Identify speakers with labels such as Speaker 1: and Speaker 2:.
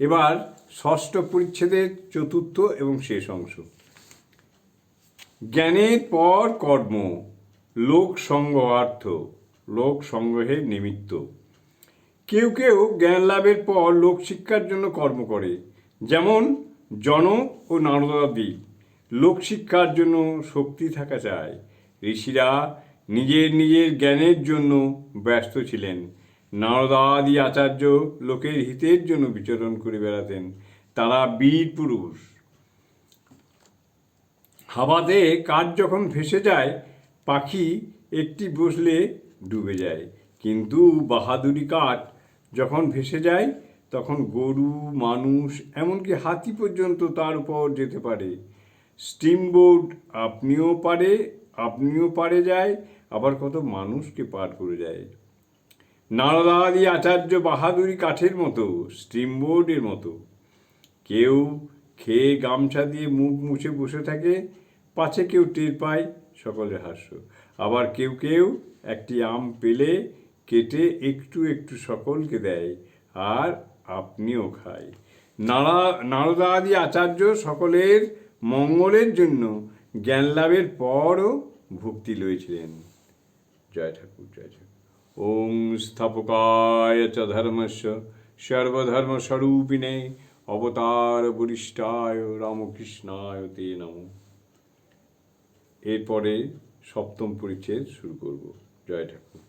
Speaker 1: এবার ষষ্ঠ পরিচ্ছেদের চতুর্থ এবং শেষ অংশ। জ্ঞানের পর কর্ম, লোক সংগ্রহার্থ লোক সংগ্রহের নিমিত্ত। কেউ কেউ জ্ঞান লাভের পর লোকশিক্ষার জন্য কর্ম করে, যেমন জনক ও নারদাদি। লোক শিক্ষার জন্য শক্তি থাকা চায় ঋষিরা নিজের নিজের জ্ঞানের জন্য ব্যস্ত ছিলেন। নারদাদি আচার্য লোকের হিতের জন্য বিচরণ করে বেড়াতেন। তারা বীর পুরুষ। হাওয়াতে কাঠ যখন ভেসে যায়, পাখি একটি বসলে ডুবে যায়। কিন্তু বাহাদুরি কাঠ যখন ভেসে যায়, তখন গরু, মানুষ, এমনকি হাতি পর্যন্ত তার উপর যেতে পারে। স্টিমবোট, আপনিও পারে আপনিও পারে যায়, আবার কত মানুষকে পার করে যায়। নারদাদি আচার্য বাহাদুরি কাঠের মতো স্টিমবোর্ডের মতো। কেউ খেয়ে গামছা দিয়ে মুখ মুছে বসে থাকে, পাছে কেউ টের পায় সকলের হাস্য। আবার কেউ কেউ একটি আম পেলে কেটে একটু একটু সকলকে দেয়, আর আপনিও খায়। নারা, নারদাদি আচার্য সকলের মঙ্গলের জন্য জ্ঞান লাভের পরও ভক্তি লয়েছিলেন জয় ঠাকুর জয় ঠাকুর। ওং স্থাপকায় চ ধর্মস্য সর্বধর্মস্বরূপিণে অবতার বরিষ্ঠায় রামকৃষ্ণায় তে নম। এরপরে সপ্তম পরিচ্ছেদ শুরু করব। জয় ঠাকুর।